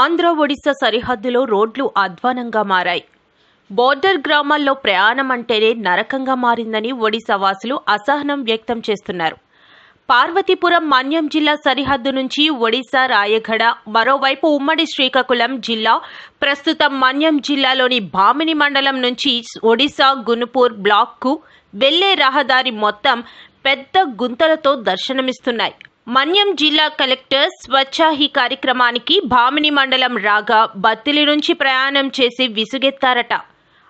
ఆంధ్ర ఒడిశా సరిహద్దులో రోడ్లు అధ్వానంగా మారాయి. బోర్డర్ గ్రామాల్లో ప్రయాణం అంటేనే నరకంగా మారిందని ఒడిశా వాసులు అసహనం వ్యక్తం చేస్తున్నారు. పార్వతీపురం మన్యం జిల్లా సరిహద్దు నుంచి ఒడిశా రాయగడ మరోవైపు ఉమ్మడి శ్రీకాకుళం జిల్లా ప్రస్తుతం మన్యం జిల్లాలోని భామిని మండలం నుంచి ఒడిశా గునుపూర్ బ్లాక్కు వెళ్ళే రహదారి మొత్తం పెద్ద గుంతలతో దర్శనమిస్తున్నాయి. మన్యం జిల్లా కలెక్టర్ స్వచ్ఛాహి కార్యక్రమానికి భామిని మండలం రాగా బత్తిలి నుంచి ప్రయాణం చేసి విసుగెత్తారట.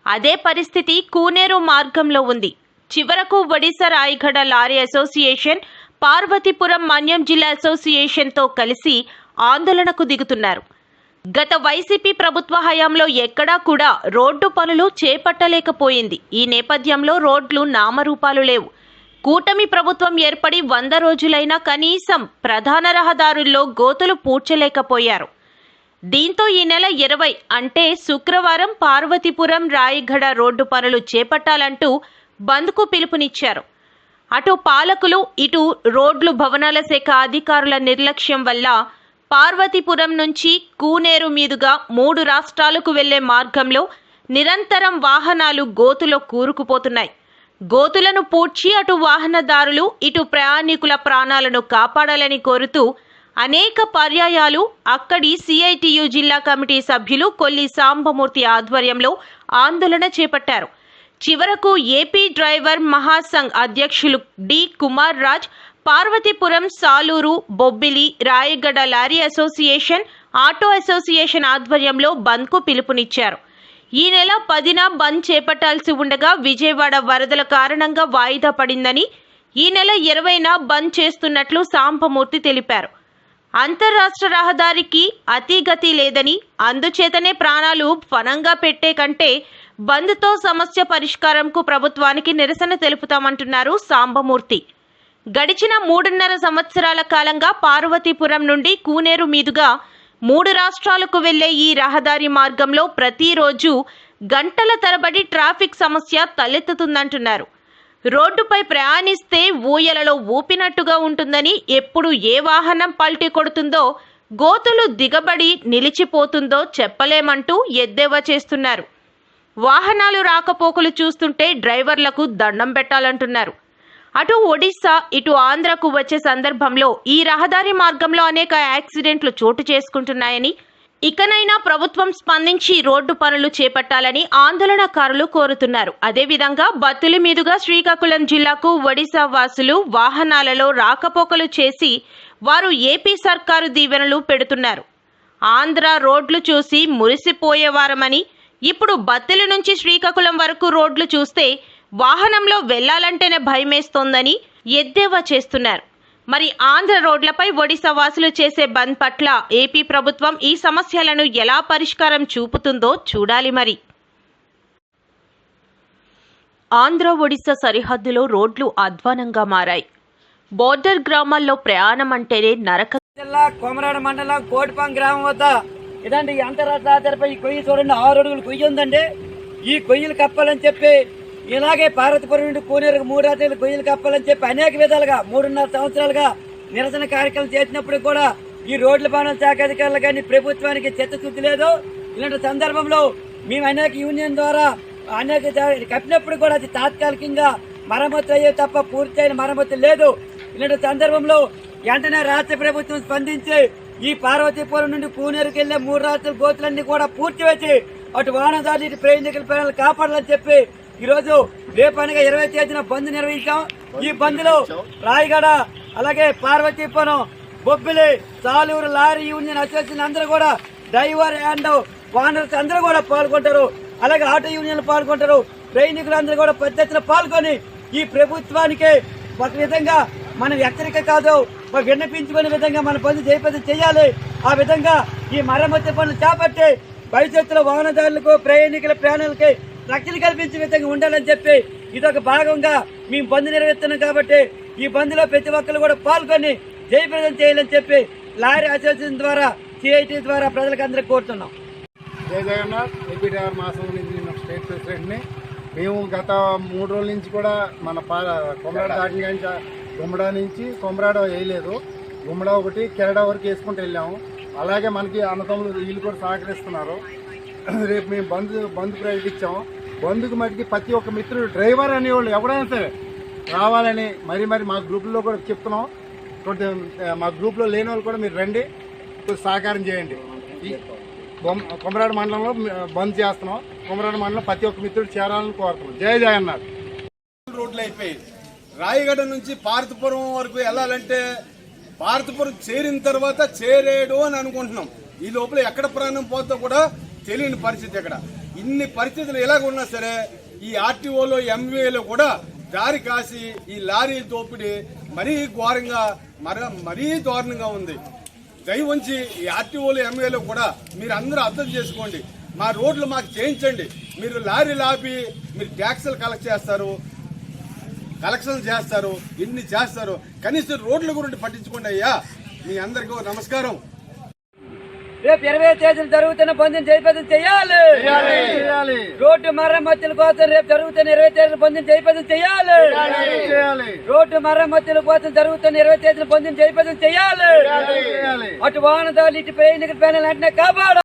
అదే పరిస్థితి కూనేరు మార్గంలో ఉంది. చివరకు ఒడిశా రాయగడ లారీ అసోసియేషన్ పార్వతీపురం మన్యం జిల్లా అసోసియేషన్తో కలిసి ఆందోళనకు దిగుతున్నారు. గత వైసీపీ ప్రభుత్వ హయాంలో ఎక్కడా కూడా రోడ్డు పనులు చేపట్టలేకపోయింది. ఈ నేపథ్యంలో రోడ్లు నామరూపాలు లేవు. కూటమి ప్రభుత్వం ఏర్పడి వంద రోజులైనా కనీసం ప్రధాన రహదారుల్లో గోతులు పూడ్చలేకపోయారు. దీంతో ఈ నెల ఇరవై అంటే శుక్రవారం పార్వతీపురం రాయగడ రోడ్డు పనులు చేపట్టాలంటూ బంద్కు పిలుపునిచ్చారు. అటు పాలకులు ఇటు రోడ్లు భవనాల శాఖ అధికారుల నిర్లక్ష్యం వల్ల పార్వతీపురం నుంచి కూనేరు మీదుగా మూడు రాష్ట్రాలకు వెళ్ళే మార్గంలో నిరంతరం వాహనాలు గోతులో కూరుకుపోతున్నాయి. గోతులను పూడ్చి అటు వాహనదారులు ఇటు ప్రయాణికుల ప్రాణాలను కాపాడాలని కోరుతూ అనేక పర్యాయాలు అక్కడి సిఐటియు జిల్లా కమిటీ సభ్యులు కొల్లి సాంబమూర్తి ఆధ్వర్యంలో ఆందోళన చేపట్టారు. చివరకు ఏపీ డ్రైవర్ మహాసంఘ్ అధ్యక్షులు D. Kumar Raj Parvathipuram Saluru Bobbili Rayagada lorry association auto association ఆధ్వర్యంలో బంద్కు పిలుపునిచ్చారు. ఈ నెల పదిన బంద్ చేపట్టాల్సి ఉండగా విజయవాడ వరదల కారణంగా వాయిదా పడిందని ఈ నెల ఇరవైన బంద్ చేస్తున్నట్లు సాంబమూర్తి తెలిపారు. అంతర్రాష్ట్ర రహదారికి అతిగతి లేదని అందుచేతనే ప్రాణాలు ఫనంగా పెట్టే కంటే బంద్తో సమస్య పరిష్కారంకు ప్రభుత్వానికి నిరసన తెలుపుతామంటున్నారు సాంబమూర్తి. గడిచిన మూడున్నర సంవత్సరాల కాలంగా పార్వతీపురం నుండి కూనేరు మీదుగా మూడు రాష్ట్రాలకు వెళ్ళే ఈ రహదారి మార్గంలో ప్రతిరోజు గంటల తరబడి ట్రాఫిక్ సమస్య తలెత్తుతుందంటున్నారు. రోడ్డుపై ప్రయాణిస్తే ఊయలలో ఊపినట్టుగా ఉంటుందని ఎప్పుడు ఏ వాహనం పల్టీ కొడుతుందో గోతులు దిగబడి నిలిచిపోతుందో చెప్పలేమంటూ ఎద్దేవా చేస్తున్నారు. వాహనాలు రాకపోకలు చూస్తుంటే డ్రైవర్లకు దండం పెట్టాలంటున్నారు. అటు ఒడిశా ఇటు ఆంధ్రకు వచ్చే సందర్భంలో ఈ రహదారి మార్గంలో అనేక యాక్సిడెంట్లు చోటు చేసుకుంటున్నాయని ఇకనైనా ప్రభుత్వం స్పందించి రోడ్డు పనులు చేపట్టాలని ఆందోళనకారులు కోరుతున్నారు. అదేవిధంగా బత్తుల మీదుగా శ్రీకాకుళం జిల్లాకు ఒడిశా వాసులు వాహనాలలో రాకపోకలు చేసి వారు ఏపీ సర్కారు దీవెనలు పెడుతున్నారు. ఆంధ్ర రోడ్లు చూసి మురిసిపోయేవారమని ఇప్పుడు బత్తుల నుంచి శ్రీకాకుళం వరకు రోడ్లు చూస్తే వాహనంలో వెళ్ళాలంటేనే భయమేస్తోందని ఎద్దేవా చేస్తున్నారు. మరి ఆంధ్ర రోడ్లపై ఒడిశా వాసులు చేసే బంద్ పట్ల ఏపీ ప్రభుత్వం ఈ సమస్యలను ఎలా పరిష్కారం చూపుతుందో చూడాలి మరి. ఆంధ్ర ఒడిశా సరిహద్దులో రోడ్లు అధ్వానంగా మారాయి. బోర్డర్ గ్రామాల్లో ప్రయాణం అంటేనే నరక జిల్లా కొమరాడ మండలం కోటిపం గ్రామం వద్ద ఇదండి ఈ ఈ కొయ్యి చూడండి ఆరు అడుగులు కొయ్యి ఉందండి. ఈ కొయ్యలు కప్పాలని చెప్పి ఇలాగే పార్వతీపురం నుండి కోనేరుకు మూడు రాత్రులు గొయ్యలు కప్పాలని చెప్పి అనేక విధాలుగా మూడున్నర సంవత్సరాలుగా నిరసన కార్యక్రమం చేసినప్పుడు కూడా ఈ రోడ్ల భవనం శాఖ అధికారులు కానీ ప్రభుత్వానికి చిత్తశుద్ధి లేదు. ఇలాంటి సందర్భంలో మేము అనేక యూనియన్ ద్వారా అనేక జా- కప్పినప్పుడు కూడా అది తాత్కాలికంగా మరమ్మతు అయ్యే తప్ప పూర్తయిన మరమ్మతు లేదు. ఇలాంటి సందర్భంలో వెంటనే రాష్ట్ర ప్రభుత్వం స్పందించి ఈ పార్వతీపురం నుండి కూనేరుకు వెళ్ళే మూడు రాత్రుల గోతులన్నీ కూడా పూర్తి వచ్చి అటు వాహనదారులు ఇటు ప్రయాణికుల ప్రయాణాలు కాపాడాలని చెప్పి ఈరోజు రోజు రేపు అనగా ఇరవై తేదీన బంద్ నిర్వహించాం. ఈ బంద్లో రాయగడ అలాగే Parvathipuram Bobbili Saluru lorry union association అందరూ కూడా డ్రైవర్ అండ్ వానర్స్ అందరూ కూడా పాల్గొంటారు. అలాగే ఆటో యూనియన్లు పాల్గొంటారు. ప్రయాణికులు అందరూ కూడా పెద్ద ఎత్తున పాల్గొని ఈ ప్రభుత్వానికి ఒక విధంగా మనం హెచ్చరిక కాదు విన్నపించుకునే విధంగా మన పనులు చేయపతి చేయాలి. ఆ విధంగా ఈ మరమ్మతు పనులు చేపట్టి భవిష్యత్తులో వాహనదారులకు ప్రయాణికుల ప్రయాణాలకి రక్షణ కల్పించే విధంగా ఉండాలని చెప్పి ఇదొక భాగంగా మేము బంద్ నిర్వహిస్తున్నాం కాబట్టి ఈ బంద్లో ప్రతి ఒక్కరు కూడా పాల్గొని జయప్రదం చేయాలని చెప్పి లారీ అసోసియేషన్ ద్వారా సిఐటి ద్వారా ప్రజలకు అందరికీ కోరుతున్నాం. జయ జగన్నాథ్ ఏపీ డ్రైవర్ మాసం నుంచి నేను స్టేట్ ప్రెసిడెంట్ని. మేము గత మూడు రోజుల నుంచి కూడా మన పా కొమరాడ దాటిన గుమ్మడా నుంచి కొమరాడ వేయలేదు. గుమ్మడా ఒకటి కెరడా వరకు వేసుకుంటూ వెళ్ళాము. అలాగే మనకి అన్నతమ్ములు వీళ్ళు కూడా సహకరిస్తున్నారు. రేపు మేము బంద్ బంద్ ప్రకటించాము బంద్కు మటుకి ప్రతి ఒక్క మిత్రుడు డ్రైవర్ అనేవాళ్ళు ఎవరైనా సరే రావాలని మరి మరి మా గ్రూప్లో కూడా చెప్తున్నాం. కొంచెం మా గ్రూప్లో లేని వాళ్ళు కూడా మీరు రండి కొంచెం సహకారం చేయండి. కొమరాడు మండలంలో బంద్ చేస్తున్నాం. కొమరాడు మండలం ప్రతి ఒక్క మిత్రుడు చేరాలని కోరుతున్నాం. జయ జయ అన్నారు రోడ్లు అయిపోయాయి. రాయగడ నుంచి పార్తపురం వరకు వెళ్ళాలంటే పార్తపురం చేరిన తర్వాత చేరేడు అని అనుకుంటున్నాం. ఈ లోపల ఎక్కడ ప్రాణం పోతే కూడా తెలియని పరిస్థితి ఇక్కడ ఇన్ని పరిస్థితులు ఎలాగ ఉన్నా సరే ఈ ఆర్టీఓలో ఎంవీఏలో కూడా దారి కాసి ఈ లారీ దోపిడీ మరీ ఘోరంగా మర మరీ దారుణంగా ఉంది. దయ ఉంచి ఈ ఆర్టీఓలు ఎంఏలో కూడా మీరు అందరూ అర్థం చేసుకోండి. మా రోడ్లు మాకు చేయించండి. మీరు లారీలు ఆపి మీరు ట్యాక్సులు కలెక్ట్ చేస్తారు కలెక్షన్ చేస్తారు ఇన్ని చేస్తారు. కనీసం రోడ్ల గురించి పట్టించుకోండి అయ్యా. మీ అందరికీ నమస్కారం. రేపు ఇరవై తేదీన జరుగుతున్న బంద్ని జయపదం చేయాలి. రోడ్డు మరమ్మతుల కోసం రేపు జరుగుతున్న ఇరవై తేదీన బంద్ని జయపదం చేయాలి. రోడ్డు మరమ్మతుల కోసం జరుగుతున్న ఇరవై తేదీన బంద్ని జయపదం చేయాలి. చేయాలి. అటు వాహనదారులు ఇటు ప్రయాణికుల పైన వెంటనే కాపాడు